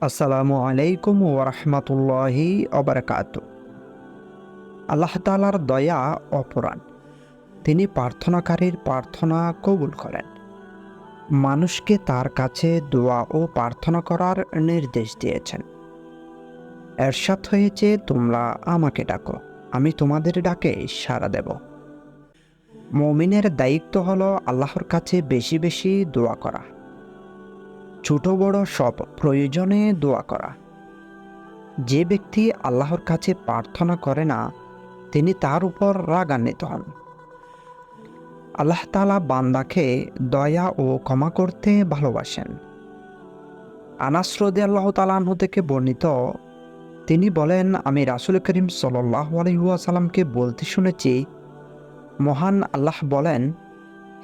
আসসালামু আলাইকুম ওরহমতুল্লাহি অবরকাত আল্লাহ তালার দয়া অপরাণ তিনি প্রার্থনাকারীর প্রার্থনা কবুল করেন। মানুষকে তার কাছে দোয়া ও প্রার্থনা করার নির্দেশ দিয়েছেন। এরশাদ হয়েছে, তোমরা আমাকে ডাকো, আমি তোমাদের ডাকে সাড়া দেব। মমিনের দায়িত্ব হলো আল্লাহর কাছে বেশি বেশি দোয়া করা। ছোট বড় সব প্রয়োজনে দোয়া করা। যে ব্যক্তি আল্লাহর কাছে প্রার্থনা করে না, তিনি তার উপর রাগান্বিত হন। আল্লাহ তালা বান্দাকে দয়া ও ক্ষমা করতে ভালোবাসেন। আনাস রদি আল্লাহ তালাহ থেকে বর্ণিত, তিনি বলেন, আমি রাসুল করিম সাল্লাহ আলহিহাসাল্লামকে বলতে শুনেছি, মহান আল্লাহ বলেন,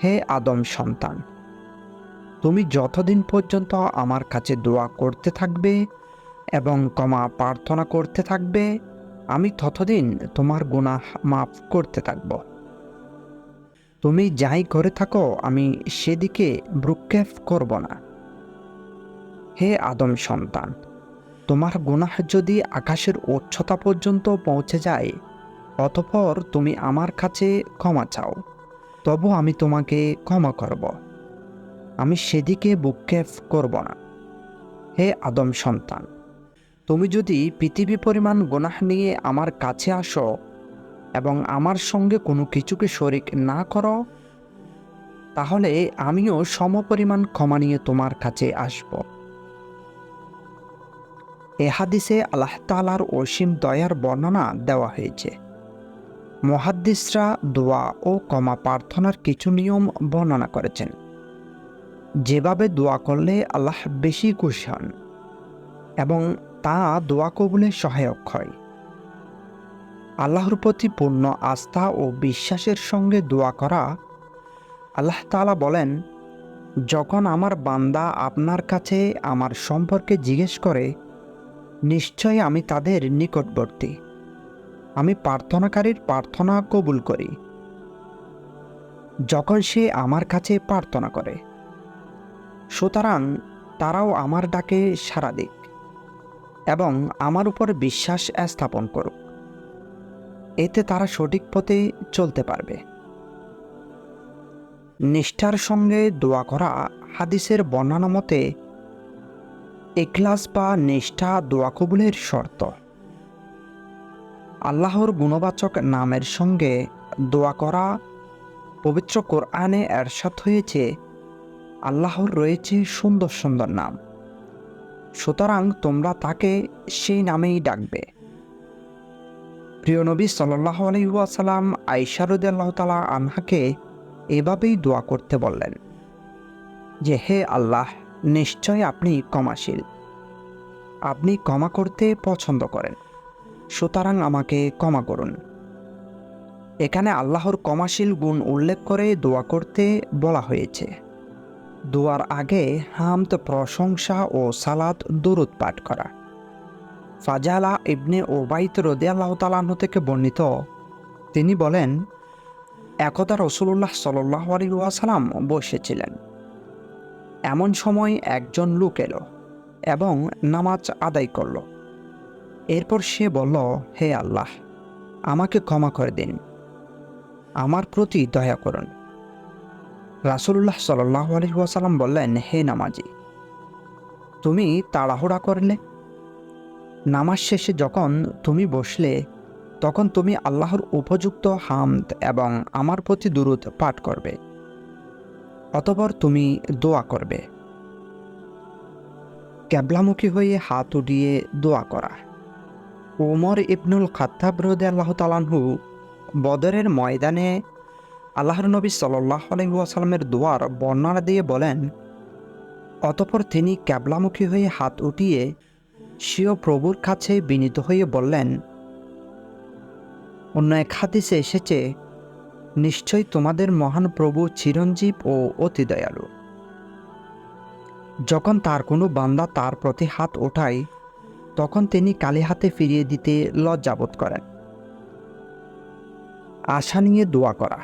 হে আদম সন্তান তুমি যতদিন পর্যন্ত আমার কাছে দোয়া করতে থাকবে এবং ক্ষমা প্রার্থনা করতে থাকবে, আমি ততদিন তোমার গুনাহ মাফ করতে থাকব। তুমি যাই করে থাকো, আমি সেদিকে ভ্রুক্ষেপ করব না। হে আদম সন্তান, তোমার গুনাহ যদি আকাশের উচ্চতা পর্যন্ত পৌঁছে যায়, অতপর তুমি আমার কাছে ক্ষমা চাও, তবু আমি তোমাকে ক্ষমা করব। আমি সেদিকে বুকক্ষেপ করব না। হে আদম সন্তান, তুমি যদি পৃথিবী পরিমাণ গুনাহ নিয়ে আমার কাছে আসো এবং আমার সঙ্গে কোনো কিছুকে শরিক না করো, তাহলে আমিও সমপরিমাণ ক্ষমা নিয়ে তোমার কাছে আসব। এ হাদিসে আল্লাহ তালার অসীম দয়ার বর্ণনা দেওয়া হয়েছে। মহাদ্দিসরা দোয়া ও ক্ষমা প্রার্থনার কিছু নিয়ম বর্ণনা করেছেন। যেভাবে দোয়া করলে আল্লাহ বেশি খুশি হন এবং তা দোয়া কবুলে সহায়ক হয়। আল্লাহর প্রতি পূর্ণ আস্থা ও বিশ্বাসের সঙ্গে দোয়া করা। আল্লাহ তালা বলেন, যখন আমার বান্দা আপনার কাছে আমার সম্পর্কে জিজ্ঞেস করে নিশ্চয় আমি তাদের নিকটবর্তী। আমি প্রার্থনাকারীর প্রার্থনা কবুল করি। যখন সে আমার কাছে প্রার্থনা করে সুতরাং তারাও আমার ডাকে সাড়া দিক এবং আমার উপর বিশ্বাস স্থাপন করুক। এতে তারা সঠিক পথে চলতে পারবে। নিষ্ঠার সঙ্গে দোয়া করা হাদিসের বর্ণনা মতে এক্লাস বা নিষ্ঠা দোয়া কবুলের শর্ত। আল্লাহর গুণবাচক নামের সঙ্গে দোয়া করা পবিত্র কোরআনে এরশাদ হয়েছে আল্লাহর রয়েছে সুন্দর সুন্দর নাম। সুতরাং তোমরা তাকে সেই নামেই ডাকবে। প্রিয় নবী সাল্লাহ আলহিউসালাম আইসারুদ আল্লাহ তালা আনহাকে এভাবেই দোয়া করতে বললেন যে, হে আল্লাহ, নিশ্চয় আপনি ক্ষমাশীল। আপনি ক্ষমা করতে পছন্দ করেন। সুতরাং আমাকে ক্ষমা করুন। এখানে আল্লাহর ক্ষমাশীল গুণ উল্লেখ করে দোয়া করতে বলা হয়েছে। দোয়ার আগে হামদ প্রশংসা ও সালাদ দরুদ পাঠ করা। ফাজালা ইবনে ওবাইত রদে আল্লাহ তালাহ থেকে বর্ণিত, তিনি বলেন, একদা রসুল্লাহ সাল্লাহ আলিহাসালাম বসেছিলেন। এমন সময় একজন লোক এলো এবং নামাজ আদায় করল। এরপর সে বলল, হে আল্লাহ, আমাকে ক্ষমা করে দিন। আমার প্রতি দয়া করুন। রাসুল্লাহ সাল্লাহ আলহিহাসাল্লাম বললেন, হে নামাজি, তুমি তাড়াহুড়া করলে? নামাজ শেষে যখন তুমি বসলে, তখন তুমি আল্লাহর উপযুক্ত হামদ এবং আমার প্রতি দূরত পাঠ করবে, অতপর তুমি দোয়া করবে। ক্যাবলামুখী হয়ে হাত উঠিয়ে দোয়া করা। ওমর ইবনুল খাত্তাব রদে আল্লাহ তালানহু বদরের ময়দানে আল্লাহর নবী সাল্লাহ আলহিহাসাল্লামের দোয়ার বর্ণনা দিয়ে বলেন, অতপর তিনি ক্যাবলামুখী হয়ে হাত উঠিয়ে স্বীয় প্রভুর কাছে বিনীত হয়ে বললেন, অন্য এক হাদিসে এসেছে, নিশ্চয় তোমাদের মহান প্রভু চিরঞ্জীব ও অতি দয়ালু। যখন তার কোনো বান্দা তার প্রতি হাত ওঠায়, তখন তিনি কালি হাতে ফিরিয়ে দিতে লজ্জাবোধ করেন। আশা নিয়ে দোয়া করা।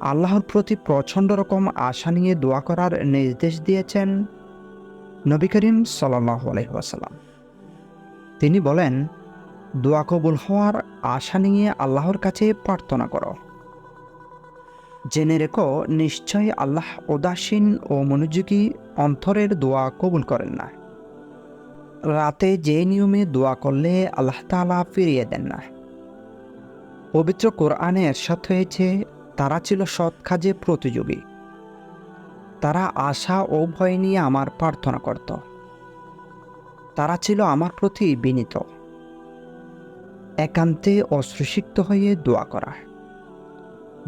আল্লাহর প্রতি প্রচণ্ড রকম আশা নিয়ে দোয়া করার নির্দেশ দিয়েছেন নবী করিম সাল্লাহ তিনি বলেন, দোয়া কবুল হওয়ার আশা নিয়ে আল্লাহর কাছে প্রার্থনা করো। জেনে রেখো, নিশ্চয়ই আল্লাহ উদাসীন ও মনোযোগী অন্তরের দোয়া কবুল করেন না। রাতে যে নিয়মে দোয়া করলে আল্লাহ তালা ফিরিয়ে দেন না। পবিত্র কোরআনে এরশাদ হয়েছে তারা ছিল সৎ কাজে প্রতিযোগী। তারা আশা ও ভয় নিয়ে আমার প্রার্থনা করত। তারা ছিল আমার প্রতি বিনীত। একান্তে অশ্রুসিক্ত হয়ে দোয়া করা।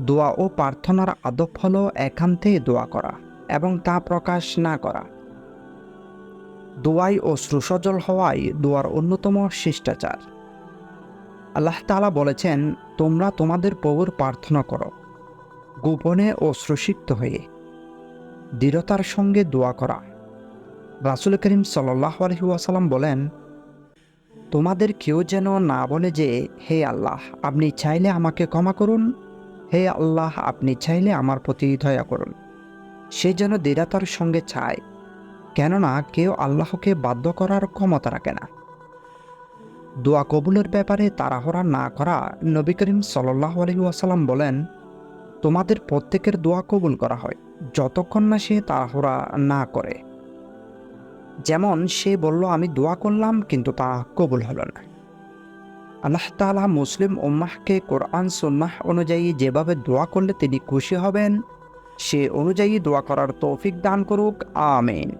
দোয়া ও প্রার্থনার আদব হল একান্তে দোয়া করা এবং তা প্রকাশ না করা। দোয়াই ও শ্রুসজল হওয়াই দোয়ার অন্যতম শিষ্টাচার। আল্লাহ তালা বলেছেন, তোমরা তোমাদের প্রভুর প্রার্থনা করো। গোপনে ও শ্রুসিক্ত হয়ে দৃঢ়তার সঙ্গে দোয়া করা। রাসুল করিম সাল্লাহ আলহিউসালাম বলেন, তোমাদের কেউ যেন না বলে যে, হে আল্লাহ, আপনি চাইলে আমাকে ক্ষমা করুন, হে আল্লাহ, আপনি চাইলে আমার প্রতি দয়া করুন। সে যেন দৃঢ়তার সঙ্গে চায়, কেননা কেউ আল্লাহকে বাধ্য করার ক্ষমতা রাখে না। দোয়া কবুলের ব্যাপারে তাড়াহড়া না করা নবী করিম সাল্লাহ আলহিউসালাম বলেন তোমাদের প্রত্যেকের দোয়া কবুল করা হয়, যতক্ষণ না সে তাড়াহুড়া না করে। যেমন সে বলল, আমি দোয়া করলাম, কিন্তু তা কবুল হলো না। আল্লাহ তালা মুসলিম উম্মাহকে কোরআন, সুন্নাহ অনুযায়ী যেভাবে দোয়া করলে তিনি খুশি হবেন, সে অনুযায়ী দোয়া করার তৌফিক দান করুক, আমিন।